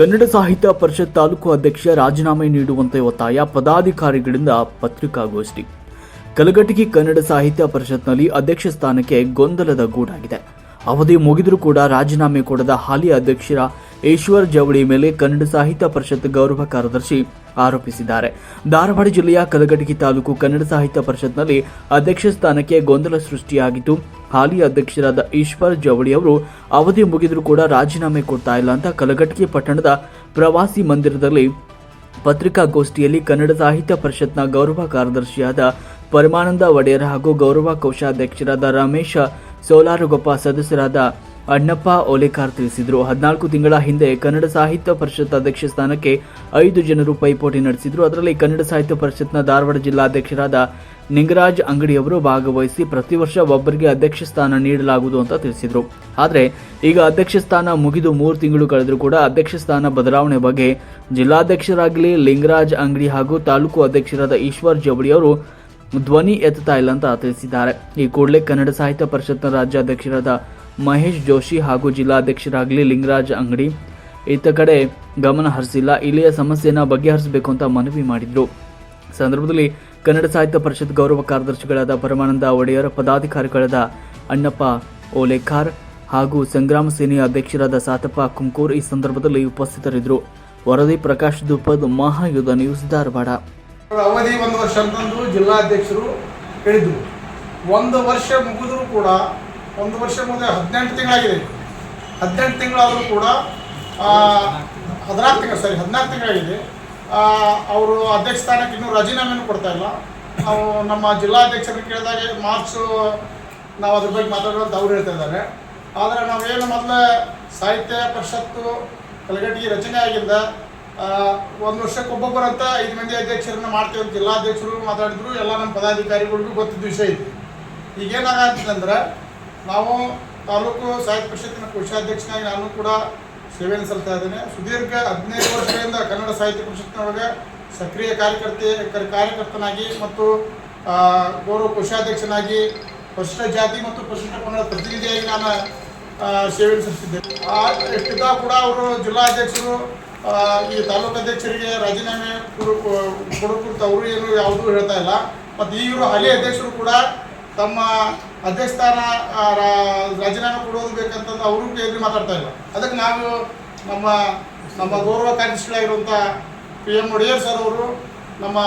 ಕನ್ನಡ ಸಾಹಿತ್ಯ ಪರಿಷತ್ ತಾಲೂಕು ಅಧ್ಯಕ್ಷ ರಾಜೀನಾಮೆ ನೀಡುವಂತೆ ಒತ್ತಾಯ ಪದಾಧಿಕಾರಿಗಳಿಂದ ಪತ್ರಿಕಾಗೋಷ್ಠಿ. ಕಲಘಟಗಿ ಕನ್ನಡ ಸಾಹಿತ್ಯ ಪರಿಷತ್ನಲ್ಲಿ ಅಧ್ಯಕ್ಷ ಸ್ಥಾನಕ್ಕೆ ಗೊಂದಲದ ಗೂಡಾಗಿದೆ. ಅವಧಿ ಮುಗಿದರೂ ಕೂಡ ರಾಜೀನಾಮೆ ಕೊಡದ ಹಾಲಿ ಅಧ್ಯಕ್ಷರ ಈಶ್ವರ್ ಜವಳಿ ಮೇಲೆ ಕನ್ನಡ ಸಾಹಿತ್ಯ ಪರಿಷತ್ ಗೌರವ ಕಾರ್ಯದರ್ಶಿ ಆರೋಪಿಸಿದ್ದಾರೆ. ಧಾರವಾಡ ಜಿಲ್ಲೆಯ ಕಲಘಟಗಿ ತಾಲೂಕು ಕನ್ನಡ ಸಾಹಿತ್ಯ ಪರಿಷತ್ನಲ್ಲಿ ಅಧ್ಯಕ್ಷ ಸ್ಥಾನಕ್ಕೆ ಗೊಂದಲ ಸೃಷ್ಟಿಯಾಗಿದ್ದು, ಹಾಲಿ ಅಧ್ಯಕ್ಷರಾದ ಈಶ್ವರ್ ಜವಳಿ ಅವರು ಅವಧಿ ಮುಗಿದರೂ ಕೂಡ ರಾಜೀನಾಮೆ ಕೊಡ್ತಾ ಇಲ್ಲ ಅಂತ ಕಲಘಟಗಿ ಪಟ್ಟಣದ ಪ್ರವಾಸಿ ಮಂದಿರದಲ್ಲಿ ಪತ್ರಿಕಾಗೋಷ್ಠಿಯಲ್ಲಿ ಕನ್ನಡ ಸಾಹಿತ್ಯ ಪರಿಷತ್ನ ಗೌರವ ಕಾರ್ಯದರ್ಶಿಯಾದ ಪರಮಾನಂದ ಒಡೆಯರ್ ಹಾಗೂ ಗೌರವ ಕೋಶಾಧ್ಯಕ್ಷರಾದ ರಮೇಶ ಸೋಲಾರಗೊಪ್ಪ ಸದಸ್ಯರಾದ ಅಣ್ಣಪ್ಪ ಓಲೇಕಾರ್ ತಿಳಿಸಿದರು. ಹದಿನಾಲ್ಕು ತಿಂಗಳ ಹಿಂದೆ ಕನ್ನಡ ಸಾಹಿತ್ಯ ಪರಿಷತ್ ಅಧ್ಯಕ್ಷ ಸ್ಥಾನಕ್ಕೆ ಐದು ಜನರು ಪೈಪೋಟಿ ನಡೆಸಿದರು. ಅದರಲ್ಲಿ ಕನ್ನಡ ಸಾಹಿತ್ಯ ಪರಿಷತ್ನ ಧಾರವಾಡ ಜಿಲ್ಲಾಧ್ಯಕ್ಷರಾದ ನಿಂಗರಾಜ್ ಅಂಗಡಿಯವರು ಭಾಗವಹಿಸಿ ಪ್ರತಿ ವರ್ಷ ಒಬ್ಬರಿಗೆ ಅಧ್ಯಕ್ಷ ಸ್ಥಾನ ನೀಡಲಾಗುವುದು ಅಂತ ತಿಳಿಸಿದರು. ಆದರೆ ಈಗ ಅಧ್ಯಕ್ಷ ಸ್ಥಾನ ಮುಗಿದು ಮೂರು ತಿಂಗಳು ಕಳೆದರೂ ಕೂಡ ಅಧ್ಯಕ್ಷ ಸ್ಥಾನ ಬದಲಾವಣೆ ಬಗ್ಗೆ ಜಿಲ್ಲಾಧ್ಯಕ್ಷರಾಗಲಿ ಲಿಂಗರಾಜ್ ಅಂಗಡಿ ಹಾಗೂ ತಾಲೂಕು ಅಧ್ಯಕ್ಷರಾದ ಈಶ್ವರ್ ಜವಳಿ ಅವರು ಧ್ವನಿ ಎತ್ತುತ್ತಾ ಇಲ್ಲ ಅಂತ ತಿಳಿಸಿದ್ದಾರೆ. ಈ ಕೂಡಲೇ ಕನ್ನಡ ಸಾಹಿತ್ಯ ಪರಿಷತ್ನ ರಾಜ್ಯಾಧ್ಯಕ್ಷರಾದ ಮಹೇಶ್ ಜೋಶಿ ಹಾಗೂ ಜಿಲ್ಲಾಧ್ಯಕ್ಷರಾಗಲಿ ಲಿಂಗರಾಜ್ ಅಂಗಡಿ. ಇತ್ತ ಕಡೆ ಗಮನ ಹರಿಸಿಲ್ಲ. ಇಲ್ಲಿಯ ಸಮಸ್ಯೆಯನ್ನು ಬಗೆಹರಿಸಬೇಕು ಅಂತ ಮನವಿ ಮಾಡಿದ್ರು. ಸಂದರ್ಭದಲ್ಲಿ ಕನ್ನಡ ಸಾಹಿತ್ಯ ಪರಿಷತ್ ಗೌರವ ಕಾರ್ಯದರ್ಶಿಗಳಾದ ಪರಮಾನಂದ ಒಡೆಯರ್, ಪದಾಧಿಕಾರಿಗಳಾದ ಅಣ್ಣಪ್ಪ ಓಲೇಖಾರ್ ಹಾಗೂ ಸಂಗ್ರಾಮ ಸೇನೆಯ ಅಧ್ಯಕ್ಷರಾದ ಸಾತಪ್ಪ ಕುಂಕೂರ್ ಈ ಸಂದರ್ಭದಲ್ಲಿ ಉಪಸ್ಥಿತರಿದ್ದರು. ವರದಿ ಪ್ರಕಾಶ್ ದುಪದ್ ಮಹಾಯುಧ ನ್ಯೂಸ್ ಧಾರವಾಡ. ಅವಧಿ ಒಂದು ವರ್ಷ ಜಿಲ್ಲಾಧ್ಯಕ್ಷರು ಹೇಳಿದ್ರು. ಒಂದು ವರ್ಷ ಮುಗಿದ್ರು ಕೂಡ ಒಂದು ವರ್ಷ ಮುಂದೆ ಹದಿನೆಂಟು ತಿಂಗಳಾಗಿದೆ. ಹದಿನೆಂಟು ತಿಂಗಳಾದರೂ ಕೂಡ ಹದಿನಾರು ತಿಂಗಳು ಸರಿ ಹದಿನಾರು ತಿಂಗಳಾಗಿದೆ. ಅವರು ಅಧ್ಯಕ್ಷ ಸ್ಥಾನಕ್ಕೆ ಇನ್ನೂ ರಾಜೀನಾಮೆನೂ ಕೊಡ್ತಾ ಇಲ್ಲ. ನಾವು ನಮ್ಮ ಜಿಲ್ಲಾಧ್ಯಕ್ಷರನ್ನು ಕೇಳಿದಾಗ ಮಾರ್ಚ್, ನಾವು ಅದ್ರ ಬಗ್ಗೆ ಮಾತಾಡೋದು ಅವ್ರು ಹೇಳ್ತಾ ಇದ್ದಾರೆ. ಆದರೆ ನಾವೇನು ಮೊದಲು ಸಾಹಿತ್ಯ ಪರಿಷತ್ತು ಕಲಗಟ್ಟಿಗೆ ರಚನೆ ಆಗಿದ್ದ ಒಂದು ವರ್ಷಕ್ಕೆ ಒಬ್ಬೊಬ್ಬರು ಅಂತ ಐದು ಮಂದಿ ಅಧ್ಯಕ್ಷರನ್ನ ಮಾಡ್ತೀವಿ ಜಿಲ್ಲಾಧ್ಯಕ್ಷರು ಮಾತಾಡಿದ್ರು, ಎಲ್ಲ ನಮ್ಮ ಪದಾಧಿಕಾರಿಗಳಿಗೂ ಗೊತ್ತಿದ್ದ ವಿಷಯ ಐತಿ ಈಗೇನಾಗತ್ತಂದ್ರೆ ನಾವು ತಾಲೂಕು ಸಾಹಿತ್ಯ ಪರಿಷತ್ತಿನ ಕೋಶಾಧ್ಯಕ್ಷನಾಗಿ ನಾನು ಕೂಡ ಸೇವೆಯನ್ನು ಸಲ್ತಾ ಇದ್ದೇನೆ. ಸುದೀರ್ಘ ಹದಿನೈದು ವರ್ಷಗಳಿಂದ ಕನ್ನಡ ಸಾಹಿತ್ಯ ಪರಿಷತ್ತಿನೊಳಗೆ ಸಕ್ರಿಯ ಕಾರ್ಯಕರ್ತೆ, ಕರ್- ಕಾರ್ಯಕರ್ತನಾಗಿ ಮತ್ತು ಗೌರವ ಕೋಶಾಧ್ಯಕ್ಷನಾಗಿ ಪರಿಶಿಷ್ಟ ಜಾತಿ ಮತ್ತು ಪರಿಶಿಷ್ಟ ಪಂಗಡ ಪ್ರತಿನಿಧಿಯಾಗಿ ನಾನು ಸೇವೆ ಸೇವೆಯನ್ನು ಸಲ್ಲಿಸಿದ್ದೆ ಆ ಇಷ್ಟಿದ್ದಾಗ ಕೂಡ ಅವರು ಜಿಲ್ಲಾಧ್ಯಕ್ಷರು ಈ ತಾಲೂಕು ಅಧ್ಯಕ್ಷರಿಗೆ ರಾಜೀನಾಮೆ ಕೊಡು, ಕೊಡೋ ಕುರಿತು ಅವರು ಏನು ಯಾವುದೂ ಹೇಳ್ತಾ ಇಲ್ಲ. ಮತ್ತು ಈಗಿರೋ ಹಳೆ ಅಧ್ಯಕ್ಷರು ಕೂಡ ತಮ್ಮ ಅಧ್ಯಕ್ಷ ಸ್ಥಾನ ರಾಜೀನಾಮೆ ಕೊಡೋದು ಬೇಕಂತಂದು ಅವರು ಎದುರು ಮಾತಾಡ್ತಾ ಇಲ್ಲ. ಅದಕ್ಕೆ ನಾವು ನಮ್ಮ ನಮ್ಮ ಗೌರವ ಕಾರ್ಯದರ್ಶಿಗಳಾಗಿರುವಂಥ ಪಿ ಎಂ ಒಡೆಯರ್ ಸರ್ ಅವರು, ನಮ್ಮ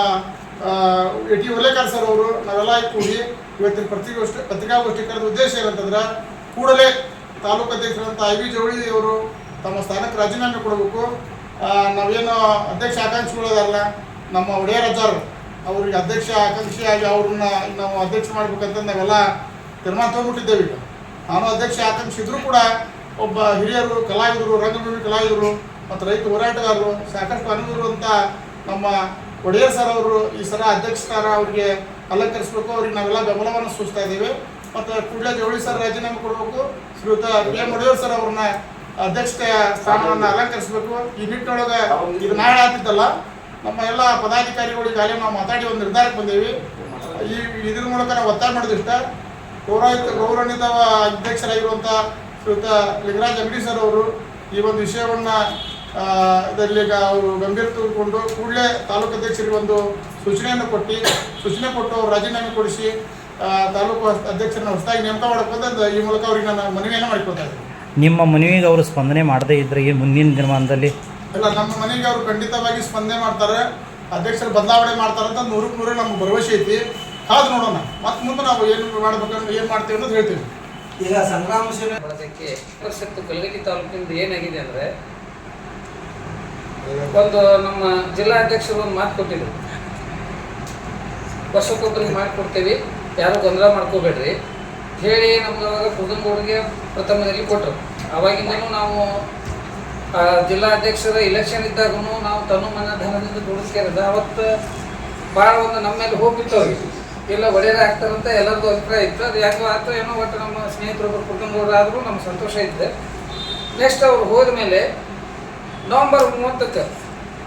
ಎ ಟಿ ಒಲೇಕರ್ ಸರ್ ಅವರು, ನಾವೆಲ್ಲ ಕೂಡಿ ಇವತ್ತಿನ ಪತ್ರಿಕಾಗೋಷ್ಠಿ ಪತ್ರಿಕಾಗೋಷ್ಠಿ ಕರೆದ ಉದ್ದೇಶ ಏನಂತಂದ್ರೆ ಕೂಡಲೇ ತಾಲೂಕು ಅಧ್ಯಕ್ಷರಂಥ ಐ ವಿ ಜವಳಿ ಅವರು ತಮ್ಮ ಸ್ಥಾನಕ್ಕೆ ರಾಜೀನಾಮೆ ಕೊಡಬೇಕು. ನಾವೇನು ಅಧ್ಯಕ್ಷ ಆಕಾಂಕ್ಷಿಗಳಿದಾರಲ್ಲ ನಮ್ಮ ಒಡೆಯರ್ ಅಜ್ಜಾರು. ಅವ್ರಿಗೆ ಅಧ್ಯಕ್ಷ ಆಕಾಂಕ್ಷಿಯಾಗಿ ಅವ್ರನ್ನ ನಾವು ಅಧ್ಯಕ್ಷ ಮಾಡ್ಬೇಕಂತ ನಾವೆಲ್ಲ ತೀರ್ಮಾನ ತೊಗೊಂಡ್ಬಿಟ್ಟಿದ್ದೇವೆ ಈಗ. ನಾನು ಅಧ್ಯಕ್ಷ ಆಕಾಂಕ್ಷಿ ಇದ್ರೂ ಕೂಡ ಒಬ್ಬ ಹಿರಿಯರು, ಕಲಾವಿದರು, ರಂಗಭೂಮಿ ಕಲಾವಿದರು ಮತ್ತು ರೈತ ಹೋರಾಟಗಾರರು, ಸಾಕಷ್ಟು ಅನುಭವರು ಅಂತ ನಮ್ಮ ಒಡೆಯರ್ ಸರ್ ಅವರು ಈ ಸಲ ಅಧ್ಯಕ್ಷ ಸ್ಥಾನ ಅವರಿಗೆ ಅಲಂಕರಿಸಬೇಕು. ಅವ್ರಿಗೆ ನಾವೆಲ್ಲ ಬೆಂಬಲವನ್ನು ಸೂಚಿಸ್ತಾ ಇದ್ದೀವಿ. ಮತ್ತು ಕೂಡಲೇ ಜವಳಿ ಸರ್ ರಾಜೀನಾಮೆ ಕೊಡಬೇಕು. ಶ್ರೀಯುತ ಕೆ ಎಂ ಒಡೆಯರ್ ಸರ್ ಅವ್ರನ್ನ ಅಧ್ಯಕ್ಷ ಸ್ಥಾನವನ್ನು ಅಲಂಕರಿಸಬೇಕು. ಈ ನಿಟ್ಟಿನೊಳಗೆ ಇದು ನಾಳೆ ಆಗ್ತಿದ್ದಲ್ಲ ನಮ್ಮ ಎಲ್ಲ ಪದಾಧಿಕಾರಿಗಳು ಅಲ್ಲಿ ನಾವು ಮಾತಾಡಿ ಒಂದು ನಿರ್ಧಾರಕ್ಕೆ ಬಂದೇವಿ. ಈ ಇದ್ರ ಮೂಲಕ ನಾವು ಒತ್ತಾಯ ಮಾಡಿದಿಷ್ಟ ಗೌರವಿತ ಗೌರವಾನ್ವಿತ ಅಧ್ಯಕ್ಷರಾಗಿರುವಂಥ ಶ್ರೀಯುತ ಲಿಂಗರಾಜ್ ಅಂಗಡಿ ಸರ್ ಅವರು ಈ ಒಂದು ವಿಷಯವನ್ನು ಇದರಲ್ಲಿ ಅವರು ಗಂಭೀರ ತೆಗೆದುಕೊಂಡು ಕೂಡಲೇ ತಾಲೂಕು ಅಧ್ಯಕ್ಷರಿಗೆ ಒಂದು ಸೂಚನೆಯನ್ನು ಕೊಟ್ಟು, ಸೂಚನೆ ಕೊಟ್ಟು ಅವರು ರಾಜೀನಾಮೆ ಕೊಡಿಸಿ ತಾಲೂಕು ಅಧ್ಯಕ್ಷರನ್ನ ಹೊಸದಾಗಿ ನೇಮಕ ಮಾಡಬೇಕು ಈ ಮೂಲಕ ಅವ್ರಿಗೆ ನಾನು ಮನವಿಯನ್ನು ಮಾಡಿಕೊಳ್ತಾ ಇದ್ದೀನಿ. ನಿಮ್ಮ ಮನವಿಗೆ ಅವರು ಸ್ಪಂದನೆ ಮಾಡದೇ ಇದ್ದರೆ ಈ ಮುಂದಿನ ದಿನಮಾನದಲ್ಲಿ ಇಲ್ಲ ನಮ್ಮ ಮನೆಗೆ ಅವರು ಖಂಡಿತವಾಗಿ ಸ್ಪಂದನೆ ಮಾಡ್ತಾರೆ ಅಧ್ಯಕ್ಷರು ಬದಲಾವಣೆ ಮಾಡ್ತಾರೆ ಅಂತ ನೂರಕ್ಕೆ ನೂರೇ ನಮ್ಗೆ ಭರವಸೆ ಐತಿ. ಕಾದು ನೋಡೋಣ. ಮತ್ತೆ ಮುಂದೆ ನಾವು ಏನು ಮಾಡ್ಬೇಕಂದ್ರೆ ಏನು ಮಾಡ್ತೀವಿ ಅಂತ ಹೇಳ್ತೀವಿ. ಈಗ ಸಂಗ್ರಾಮ ಸೇನೆ ಅದಕ್ಕೆ ಪರಿಷತ್ತು ಕಲ್ಲಗಿ ತಾಲೂಕಿಂದ ಏನಾಗಿದೆ ಅಂದ್ರೆ ಒಂದು ನಮ್ಮ ಜಿಲ್ಲಾಧ್ಯಕ್ಷರು ಒಂದು ಮಾತು ಕೊಟ್ಟಿದ್ರು. ವರ್ಷಕ್ಕೊಬ್ಬರಿಗೆ ಮಾಡಿಕೊಡ್ತೀವಿ ಯಾರು ಗೊಂದಲ ಮಾಡ್ಕೋಬೇಡ್ರಿ. ಹೇಳಿ ನಮ್ಗೆ ಅವಾಗ ಕುದಂಗೌಡಿಗೆ ಪ್ರಥಮದಲ್ಲಿ ಕೊಟ್ಟರು ಅವಾಗಿಂದನೂ ನಾವು ಜಿಲ್ಲಾಧ್ಯಕ್ಷರ ಇಲೆಕ್ಷನ್ ಇದ್ದಾಗೂ ನಾವು ತನ್ನ ಮನ ಧನದಿಂದ ದುಡಿಸ್ಕೊಂಡಿದ್ದ ಅವತ್ತು ಭಾಳ ಒಂದು ನಮ್ಮ ಮೇಲೆ ಹೋಗಿತ್ತು ಅವ್ರಿಗೆ. ಇಲ್ಲ ಒಳ್ಳೆಯದೇ ಆಗ್ತಾರಂತ ಎಲ್ಲರದ್ದು ಅಭಿಪ್ರಾಯ ಇತ್ತು. ಅದು ಯಾಕೋ ಆಯ್ತು ಏನೋ ಒಟ್ಟು ನಮ್ಮ ಸ್ನೇಹಿತರೊಬ್ಬರು ಕುಟುಂಬದವ್ರು ಆದರೂ ನಮ್ಗೆ ಸಂತೋಷ ಇತ್ತು ನೆಕ್ಸ್ಟ್ ಅವ್ರು ಹೋದ ಮೇಲೆ ನವಂಬರ್ ಮೂವತ್ತಕ್ಕೆ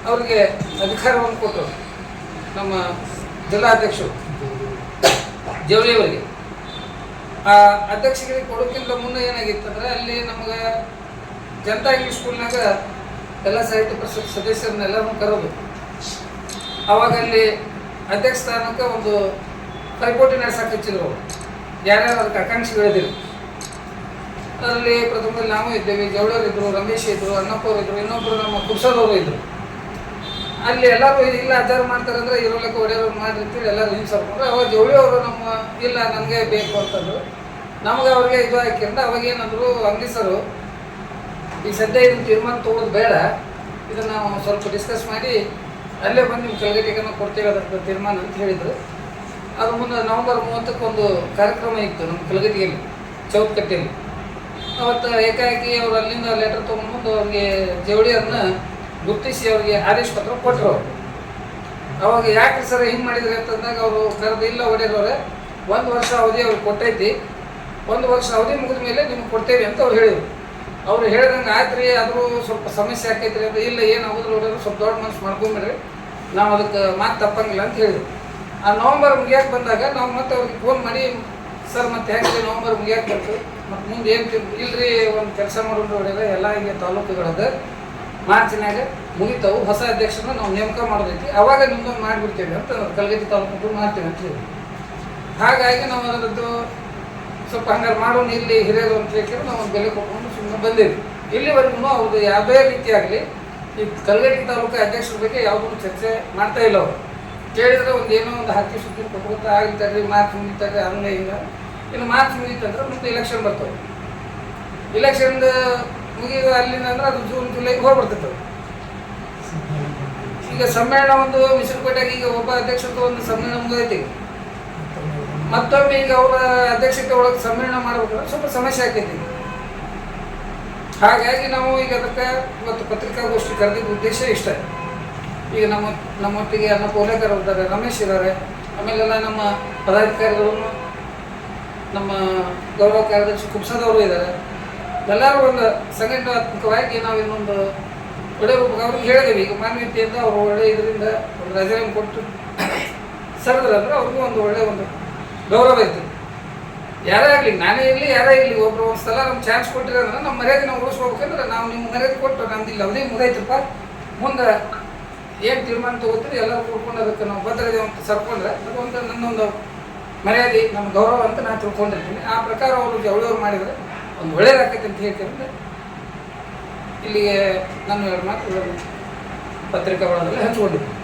ಅವ್ರಿಗೆ ಅಧಿಕಾರವನ್ನು ಕೊಟ್ಟರು ನಮ್ಮ ಜಿಲ್ಲಾಧ್ಯಕ್ಷರು ಜವಳಿಯವರಿಗೆ ಆ ಅಧ್ಯಕ್ಷರಿಗೆ ಕೊಡೋಕ್ಕಿಂತ ಮುನ್ನ ಏನಾಗಿತ್ತಂದ್ರೆ ಅಲ್ಲಿ ನಮ್ಗೆ ಜನತಾ ಇಂಗ್ಲೀಷ್ ಸ್ಕೂಲ್ನಾಗ ಎಲ್ಲ ಸಾಹಿತ್ಯ ಪರಿಷತ್ ಸದಸ್ಯರನ್ನೆಲ್ಲರನ್ನು ಕರೆದು. ಅವಾಗ ಅಲ್ಲಿ ಅಧ್ಯಕ್ಷ ಸ್ಥಾನಕ್ಕೆ ಒಂದು ಪೈಪೋಟಿ ನಡೆಸಕ್ಕೆ ಹಚ್ಚಿದ್ರು ಅವರು. ಯಾರ್ಯಾರು ಅದಕ್ಕೆ ಆಕಾಂಕ್ಷಿಗಳಿದ್ರು ಅದರಲ್ಲಿ ಪ್ರಥಮದಲ್ಲಿ ನಾವು ಇದ್ದೇವೆ, ಜವಳರ್ ಇದ್ರು, ರಮೇಶ್ ಇದ್ದರು ಅಣ್ಣಪ್ಪ ಇದ್ದರು ಇನ್ನೊಬ್ಬರು ನಮ್ಮ ಕುರ್ಸದವರು ಇದ್ದರು ಅಲ್ಲಿ ಎಲ್ಲರೂ ಇಲ್ಲ, ಆಚಾರ ಮಾಡ್ತಾರೆ ಅಂದ್ರೆ ಇರೋಲಕ್ಕೆ ಒಡೆಯವರು ಮಾಡಿ ಅಂತೇಳಿ ಎಲ್ಲರೂ ಹಿಂಸರ್ಕೊಂಡ್ರು ಅವಾಗ ಜವಳಿ ಅವರು ನಮ್ಮ ಇಲ್ಲ, ನನಗೆ ಬೇಕು ಅಂತಂದರು. ನಮಗೆ ಅವ್ರಿಗೆ ಇದು ಹಾಕಿಂದ ಅವಾಗ ಏನಂದ್ರು ಅಂಗಡಿಸರು ಈ ಸದ್ಯ ಇದನ್ನು ತೀರ್ಮಾನ ತಗೊಳ್ಳೋದು ಬೇಡ. ಇದನ್ನು ನಾವು ಸ್ವಲ್ಪ ಡಿಸ್ಕಸ್ ಮಾಡಿ ಅಲ್ಲೇ ಬಂದು ನಿಮ್ಮ ಕೆಳಗಡೆಗೆ ಕೊಡ್ತೇವೆ ಅದರ ತೀರ್ಮಾನ ಅಂತ ಹೇಳಿದ್ರು. ಅದು ಮುಂದೆ ನವೆಂಬರ್ ಮೂವತ್ತಕ್ಕೆ ಒಂದು ಕಾರ್ಯಕ್ರಮ ಇತ್ತು ನಮ್ಮ ಕಲಗಟ್ಟಿಯಲ್ಲಿ ಚೌಕಟ್ಟಿಯಲ್ಲಿ. ಅವತ್ತು ಏಕಾಏಕಿ ಅವರು ಅಲ್ಲಿಂದ ಲೆಟರ್ ತೊಗೊಂಡ್ಬಂದು ಅವ್ರಿಗೆ ಅದನ್ನ ಗುರುತಿಸಿ ಅವ್ರಿಗೆ ಆದೇಶ ಪತ್ರ ಕೊಟ್ಟರು ಅವರು. ಅವಾಗ ಯಾಕೆ ಸರ್ ಹಿಂಗೆ ಮಾಡಿದ್ರಿ ಅಂತಂದಾಗ ಅವರು ಕರೆದು, ಇಲ್ಲ ಒಡೆಯರವ್ರೆ, ಒಂದು ವರ್ಷ ಅವಧಿ ಅವ್ರಿಗೆ ಕೊಟ್ಟೈತಿ. ಒಂದು ವರ್ಷ ಅವಧಿ ಮುಗಿದ ಮೇಲೆ ನಿಮ್ಗೆ ಕೊಡ್ತೇವೆ ಅಂತ ಅವ್ರು ಹೇಳಿದ್ರು. ಅವ್ರು ಹೇಳ್ದಂಗೆ ಆಯ್ತು ರೀ ಆದರೂ ಸ್ವಲ್ಪ ಸಮಸ್ಯೆ ಆಕೈತ್ರಿ ಅಂತ ಇಲ್ಲ, ಏನು ಆಗೋದಿಲ್ಲ ಹೊಡೆದ್ರು ಸ್ವಲ್ಪ ದೊಡ್ಡ ಮನಸ್ಸು ಮಾಡ್ಕೊಂಬಿಡ್ರಿ. ನಾವು ಅದಕ್ಕೆ ಮಾತು ತಪ್ಪಂಗಿಲ್ಲ ಅಂತ ಹೇಳಿದ್ರು. ಆ ನವಂಬರ್ ಮುಗಿಯಕ್ಕೆ ಬಂದಾಗ ನಾವು ಮತ್ತೆ ಅವ್ರಿಗೆ ಫೋನ್ ಮಾಡಿ, ಸರ್, ಮತ್ತೆ ಹೆಂಗೆ ನವಂಬರ್ ಮುಗಿಯಕ್ಕೆ ಬಂತು? ಮತ್ತು ಮುಂದೆ ಏನು ಇಲ್ರಿ, ಒಂದು ಕೆಲಸ ಮಾಡೋದು ಹೊಡೆದ ಎಲ್ಲ ಹಿಂಗೆ ತಾಲೂಕುಗಳದ ಮಾರ್ಚಿನಾಗ ಮುಗಿತಾವು. ಹೊಸ ಅಧ್ಯಕ್ಷರನ್ನ ನಾವು ನೇಮಕ ಮಾಡೋದೈತಿ. ಅವಾಗ ನಿಮ್ದೊಂದು ಮಾಡಿಬಿಡ್ತೇವೆ ಅಂತ ಕಲಗತಿ ತಾಲೂಕು ಮಾಡ್ತೇವೆ ಅಂತ ಹೇಳಿ ಹಾಗಾಗಿ ನಾವು ಅದರದ್ದು ಸ್ವಲ್ಪ ಹಂಗಾರೆ ಮಾಡೋಣ, ಇಲ್ಲಿ ಹಿರಿಯರು ಅಂತ ಹೇಳಿ ನಾವು ಒಂದು ಬೆಲೆ ಕೊಟ್ಕೊಂಡು ಸುಮ್ಮನೆ ಬಂದಿದ್ವಿ. ಇಲ್ಲಿವರೆಗೂ ಅವ್ರದ್ದು ಯಾವುದೇ ರೀತಿಯಾಗಲಿ ಈ ಕಲ್ಗಟ್ಟಿ ತಾಲೂಕು ಅಧ್ಯಕ್ಷರ ಬಗ್ಗೆ ಯಾವುದೂ ಚರ್ಚೆ ಮಾಡ್ತಾ ಇಲ್ಲ ಅವರು. ಕೇಳಿದ್ರೆ ಒಂದು ಏನೋ ಒಂದು ಹಕ್ಕಿ ಸುದ್ದಿ ಕೊಟ್ಕೊತ ಆಗಿರ್ತಾರೆ ಮಾರ್ಚ್ ಮುಗಿತಾರೆ ಹಂಗೆ ಹಿಂಗೆ ಇನ್ನು ಮಾರ್ಚ್ ಮುಗೀತಂದ್ರೆ ಮತ್ತೆ ಇಲೆಕ್ಷನ್ ಬರ್ತವೆ ಇಲೆಕ್ಷನ್ ಮುಗಿದ ಅಲ್ಲಿಂದ ಅಂದ್ರೆ ಅದು ಜೂನ್ ಜುಲೈಗೆ ಹೋಗ್ಬಿಡ್ತೈತೆ ಈಗ ಸಮ್ಮೇಳನ ಒಂದು ಮಿಸಲ್ಪೇಟೆಗೆ ಈಗ ಒಬ್ಬ ಅಧ್ಯಕ್ಷರದ್ದು ಒಂದು ಸಮ್ಮೇಳನ ಮುಗಿದೈತಿ. ಮತ್ತೊಮ್ಮೆ ಈಗ ಅವರ ಅಧ್ಯಕ್ಷತೆ ಒಳಗೆ ಸಮ್ಮೇಳನ ಮಾಡ್ಬೇಕಾದ್ರೆ ಸ್ವಲ್ಪ ಸಮಸ್ಯೆ ಆಕೈತಿ. ಹಾಗಾಗಿ ನಾವು ಈಗ ಅದಕ್ಕೆ ಇವತ್ತು ಪತ್ರಿಕಾಗೋಷ್ಠಿ ಕರೆದಿದ್ದ ಉದ್ದೇಶ ಇಷ್ಟ. ಈಗ ನಮ್ಮ, ನಮ್ಮೊಟ್ಟಿಗೆ ಅನ್ನ ಪೋಲೇಕರ್ ಇದ್ದಾರೆ ರಮೇಶ್ ಇದ್ದಾರೆ. ಆಮೇಲೆಲ್ಲ ನಮ್ಮ ಪದಾಧಿಕಾರಿಗಳು, ನಮ್ಮ ಗೌರವ ಕಾರ್ಯದರ್ಶಿ ಕುಬ್ಸದವರು ಇದ್ದಾರೆ. ಎಲ್ಲರೂ ಒಂದು ಸಂಘಟನಾತ್ಮಕವಾಗಿ ನಾವು ಇನ್ನೊಂದು ಒಳ್ಳೆ ರೂಪಕ್ಕೆ ಅವ್ರಿಗೆ ಹೇಳಿದೇವೆ ಈಗ ಮಾನ್ಯತೆಯಿಂದ ಅವರು ಒಳ್ಳೆ ಇದರಿಂದ ಒಂದು ರಜೆಯನ್ನು ಕೊಟ್ಟು ಸರಿದ್ರಂದ್ರೆ ಅವ್ರಿಗೂ ಒಂದು ಒಳ್ಳೆ ಒಂದು ಗೌರವ ಇತ್ತು. ಯಾರೇ ಆಗಲಿ, ನಾನೇ ಇರಲಿ, ಯಾರೇ ಇರಲಿ, ಒಬ್ರು ಒಂದು ಸಲ ನಮ್ಗೆ ಚಾನ್ಸ್ ಕೊಟ್ಟಿರೋದ್ರೆ ನಮ್ಮ ಮರ್ಯಾದೆ ನಾವು ಉಳಿಸ್ಕೋಬೇಕಂದ್ರೆ ನಾವು ನಿಮ್ಗೆ ಮರ್ಯಾದೆ ಕೊಟ್ಟು ನಮ್ದು ಇಲ್ಲ ಅವಧಿ ಮುಗೈತಪ್ಪ ಮುಂದೆ ಏನು ತೀರ್ಮಾನ ತಗೋತೀರಿ, ಎಲ್ಲರೂ ಕೂಡ್ಕೊಂಡು ಅದಕ್ಕೆ ನಾವು ಭದ್ರತೆ ಅಂತ ಸರ್ಕೊಂಡ್ರೆ ಅದಕ್ಕೊಂದು ನನ್ನೊಂದು ಮರ್ಯಾದೆ ನಮ್ಮ ಗೌರವ ಅಂತ ನಾನು ತಿಳ್ಕೊಂಡಿರ್ತೀನಿ. ಆ ಪ್ರಕಾರ ಅವರು ಜವಳಿಯವ್ರು ಮಾಡಿದರೆ ಒಂದು ಒಳ್ಳೇದಾಕೈತೆ ಅಂತ ಹೇಳ್ತೀನಿ ಇಲ್ಲಿಗೆ ನಾನು ಎರಡು ಮಾತು ಪತ್ರಿಕಾ ಒಳಗಡೆ ಹಂಚ್ಕೊಂಡಿದ್ದೀನಿ.